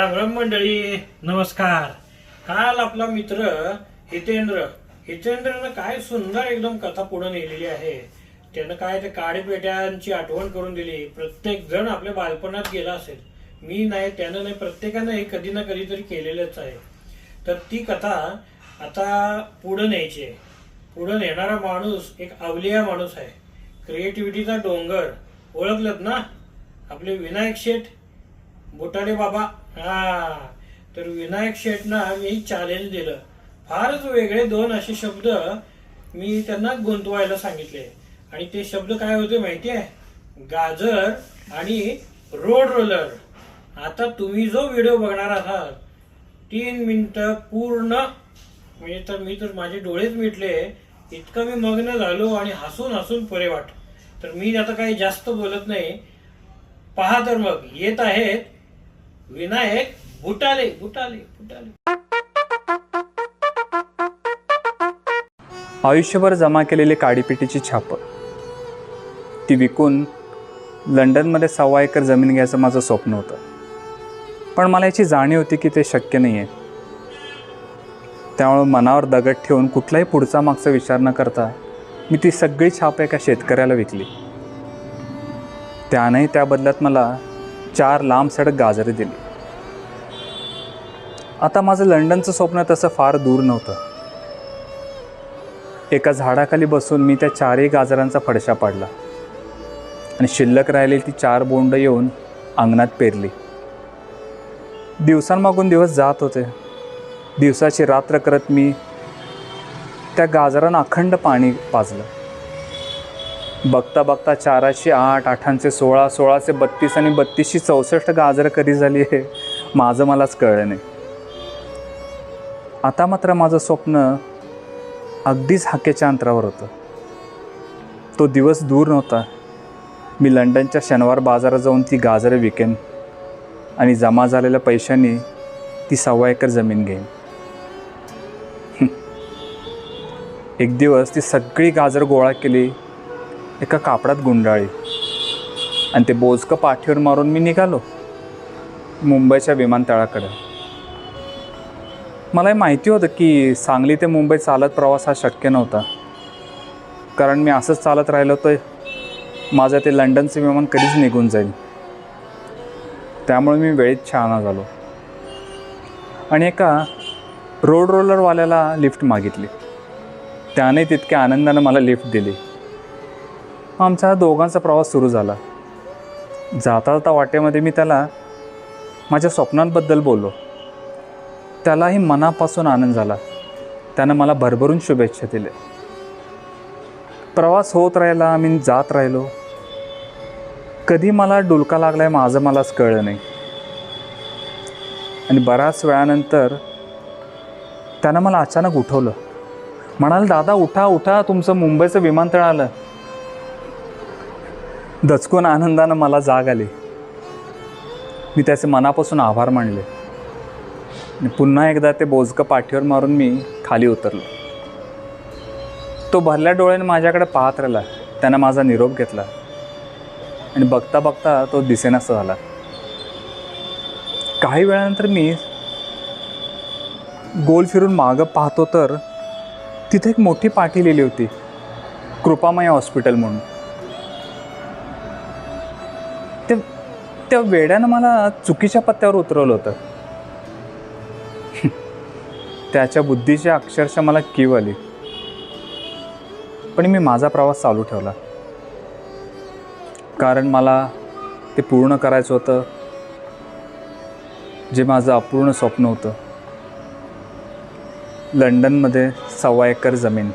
राम राम मंडळी नमस्कार. काल आपला मित्र हितेंद्र हितेंद्रनं काय सुंदर एकदम कथा पुढे नेलेली आहे. त्यानं काय ते काळेपेट्यांची आठवण करून दिली. प्रत्येक जण आपल्या बालपणात गेला असेल. मी नाही त्यानं नाही प्रत्येकानं हे कधी ना कधीतरी केलेलंच आहे. तर ती कथा आता पुढं न्यायची आहे. पुढं नेणारा माणूस एक अवलिया माणूस आहे. क्रिएटिव्हिटीचा डोंगर. ओळखलत ना? आपले विनायक शेठ बोटाडे बाबा हा तर विनायक शेटना मी चॅलेंज दिलं. फारच वेगळे दोन असे शब्द मी त्यांना गुंतवायला सांगितले. आणि ते शब्द काय होते माहिती आहे गाजर आणि रोड रोलर आता तुम्ही जो व्हिडिओ बघणार आहात तीन मिनिटं पूर्ण म्हणजे तर मी तर माझे डोळेच मिटले इतकं मी मग्न झालो आणि हसून हसून पुरे वाट तर मी आता काही जास्त बोलत नाही. पहा तर मग येत आहेत विनायक बुटाले बुटाले बुटाले आयुष्यभर जमा केलेली काडीपेटीची छाप. ती विकून लंडनमध्ये सव्वा एकर जमीन घ्यायचं माझं स्वप्न होतं. पण मला याची जाणीव होती की ते शक्य नाही आहे त्यामुळे मनावर दगड ठेवून कुठलाही पुढचा मागचा विचार न करता मी ती सगळी छाप एका शेतकऱ्याला विकली. त्यानेही त्या बदल्यात मला चार लांब सडक गाजरे दिली. आता माझं लंडनचं स्वप्न तसं फार दूर नव्हतं. एका झाडाखाली बसून मी त्या चारही गाजरांचा फडशा पाडला. आणि शिल्लक राहिलेली ती चार बोंड येऊन अंगणात पेरली. दिवसांमागून दिवस जात होते. दिवसाची रात्र करत मी त्या गाजरांना अखंड पाणी पाजलं. बघता बघता चाराशे आठ आठांचे सोळा सोळाचे बत्तीस आणि बत्तीसशे चौसष्ट गाजरं कधी झाली हे माझं मलाच कळलं नाही. आता मात्र माझं स्वप्न अगदीच हाकेच्या अंतरावर होतं. तो दिवस दूर नव्हता. मी लंडनच्या शनिवार बाजारात जाऊन ती गाजरं विकेन आणि जमा झालेल्या पैशांनी ती सव्वा एकर जमीन घेईन. एक दिवस ती सगळी गाजर गोळा केली एका कापडात गुंडाळी आणि ते बोजकं पाठीवर मारून मी निघालो मुंबईच्या विमानतळाकडे. मला हे माहिती होतं की सांगली ते मुंबई चालत प्रवास हा शक्य नव्हता. कारण मी असंच चालत राहिलो तर माझं ते लंडनचे विमान कधीच निघून जाईल. त्यामुळे मी वेळेत छान झालो. आणि एका रोड रोलरवाल्याला लिफ्ट मागितली. त्याने तितक्या आनंदानं मला लिफ्ट दिली. आमचा दोघांचा प्रवास सुरू झाला. जाता जाता वाटेमध्ये मी त्याला माझ्या स्वप्नांबद्दल बोललो. त्यालाही मनापासून आनंद झाला. त्यानं मला भरभरून शुभेच्छा दिल्या. प्रवास होत राहिला मी जात राहिलो. कधी मला डुलका लागलाय माझं मलाच कळलं नाही. आणि बऱ्याच वेळानंतर त्यानं मला अचानक उठवलं. म्हणाल दादा उठा उठा तुमचं मुंबईचं विमानतळ आलं. दचकून आनंदानं मला जाग आली. मी त्याचे मनापासून आभार मानले. आणि पुन्हा एकदा ते बोजकं पाठीवर मारून मी खाली उतरलो. तो भरल्या डोळ्याने माझ्याकडे पाहत राहिला. त्यानं माझा निरोप घेतला. आणि बघता बघता तो दिसेनासा झाला. काही वेळानंतर मी गोल फिरून मागं पाहतो तर तिथे एक मोठी पाठी लिहिली होती. कृपामय हॉस्पिटल म्हणून. ते त्या वेड्यानं मला चुकीच्या पत्त्यावर उतरवलं होतं. त्याच्या बुद्धीच्या अक्षरशः मला कीव आली. पण मी माझा प्रवास चालू ठेवला. कारण मला ते पूर्ण करायचं होतं. जे माझं अपूर्ण स्वप्न होतं. लंडनमध्ये सव्वा एकर जमीन.